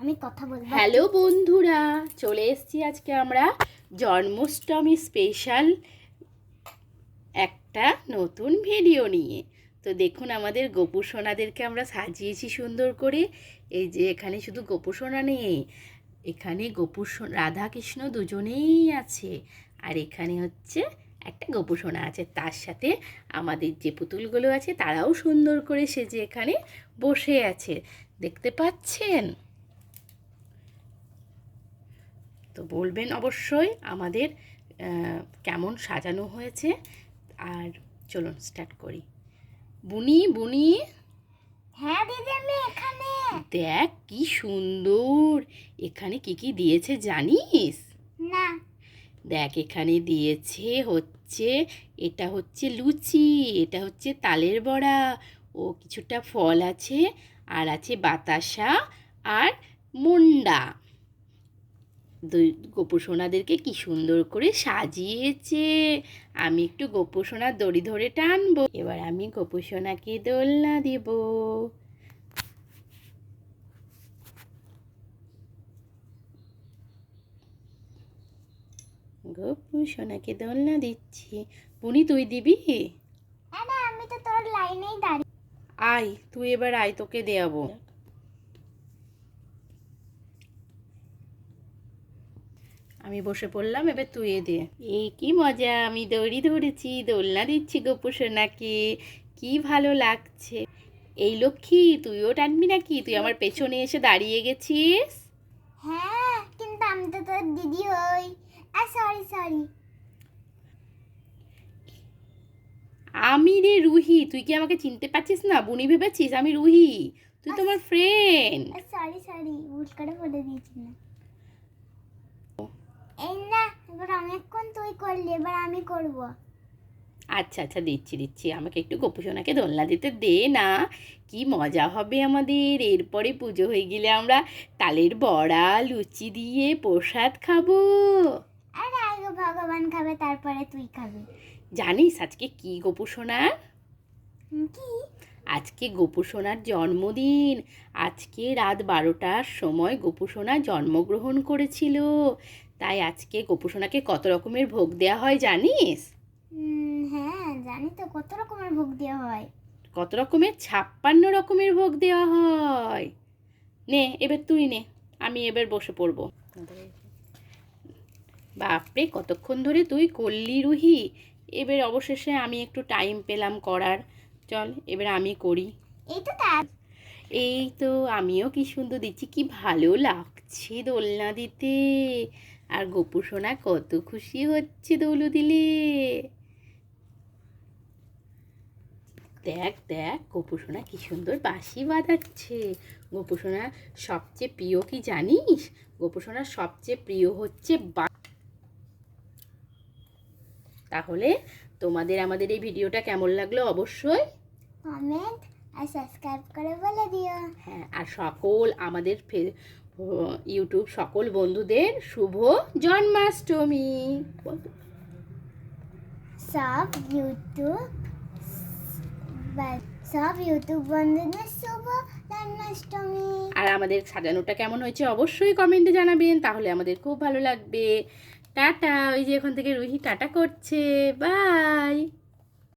আমি কথা বলব। হ্যালো বন্ধুরা, চলে এসেছি আজকে আমরা জন্মাষ্টমী স্পেশাল একটা নতুন ভিডিও নিয়ে। তো দেখুন আমাদের গোপু সোনাদেরকে আমরা সাজিয়েছি সুন্দর করে। এই যে এখানে শুধু গোপু সোনা নেই, এখানে গোপু রাধা কৃষ্ণ দুজনেই আছে। আর এখানে হচ্ছে একটা গোপু সোনা আছে। তার সাথে আমাদের যে পুতুলগুলো আছে তারাও সুন্দর করে সেজে এখানে বসে আছে। দেখতে পাচ্ছেন? তো বলবেন অবশ্যই আমাদের কেমন সাজানো হয়েছে। আর চলুন স্টার্ট করি। বুনি বুনি। হ্যাঁ দিদি আমি এখানে। দেখ কি সুন্দর। এখানে কি কি দিয়েছে জানিস? না। দেখ, এখানে দিয়েছে হচ্ছে, এটা হচ্ছে লুচি, এটা হচ্ছে তালের বড়া, ও কিছুটা ফল আছে, আর আছে বাতাসা আর মুন্ডা। দুই গোপুসোনাদেরকে কি সুন্দর করে সাজিয়েছে। আমি একটু গোপুসোনার দড়ি ধরে টানবো, এবার আমি গোপুসোনাকে দোলনা দেব। গোপুসোনাকে দোলনা দিচ্ছি। পুনি তুই দিবি? না আমি তো তোর লাইনেই দাঁড়িয়ে আয় তুই এবার আয় তোকে দেয়াবো। আমি বসে পড়লাম এবার তুই দে। এই কি মজা আমি দড়ি ধরেছি দোলনা দিচ্ছি গোপুসোনাকে কি ভালো লাগছে। এই লক্ষ্মী তুইও টানবি নাকি? তুই আমার পেছনে এসে দাঁড়িয়ে গেছিস? হ্যাঁ কিন্তু আমি তো তোর দিদি হই। সরি আমি রে রুহি তুই কি আমাকে চিনতে পারছিস না? বুনি ভেবেছিস আমি রুহি? তুই তো আমার ফ্রেন্ড সরি সরি ভুল করে বলে দিয়েছি না। এই না এবার অনেকক্ষণ তুই করলি এবার আমি করব। আচ্ছা আচ্ছা দিচ্ছি দিচ্ছি। আমাকে একটু গোপুসোনাকে দোলনা দিতে দে না। কি মজা হবে আমাদের। এরপরে পুজো হয়ে গেলে আমরা তালের বড়া লুচি দিয়ে প্রসাদ খাব। ভগবান খাবে তারপরে তুই খাবি। জানিস আজকে কি গোপুসোনার হুম, কি? আজকে গোপুসোনার জন্মদিন। আজকে রাত বারোটার সময় গোপুসোনা জন্মগ্রহণ করেছিল। তাই আজকে গোপুসোনাকে কত রকমের ভোগ দেওয়া হয় জানিস? হ্যাঁ জানি তো কত রকমের ভোগ দেওয়া হয়? কত রকমের? ছাপ্পান্ন রকমের ভোগ দেওয়া হয়। নে এবার তুই নে আমি এবার বসে পড়ব। বাপরে কতক্ষণ ধরে তুই করলি রুহি? এবার অবশেষে আমি একটু টাইম পেলাম করার। চল এবার আমি করি। এই তো তার। এই তো আমিও কি সুন্দর দিচ্ছি কি ভালো লাগছে দোলনা দিতে। আর গোপু সোনা কত খুশি হচ্ছে দোলু দিলে। দেখ দেখ গোপু সোনা কি সুন্দর বাঁশি বাজাচ্ছে। গোপু সোনা সবচেয়ে প্রিয় কি জানিস? গোপু সোনার সবচেয়ে প্রিয় হচ্ছে বা তাহলে তোমাদের আমাদের এই ভিডিওটা কেমন লাগল অবশ্যই? কমেন্ট আর সাবস্ক্রাইব করে বলে দিও। হ্যাঁ আর সকল আমাদের ইউটিউব সকল বন্ধুদের শুভ জন্মাষ্টমী। সব ইউটিউব সব ইউটিউব বন্ধুদের শুভ জন্মাষ্টমী। আর আমাদের সাজানোটা কেমন হয়েছে অবশ্যই কমেন্টে জানাবেন তাহলে আমাদের খুব ভালো লাগবে। টাটা ওই যে এখন থেকে রুহি টাটা করছে বাই।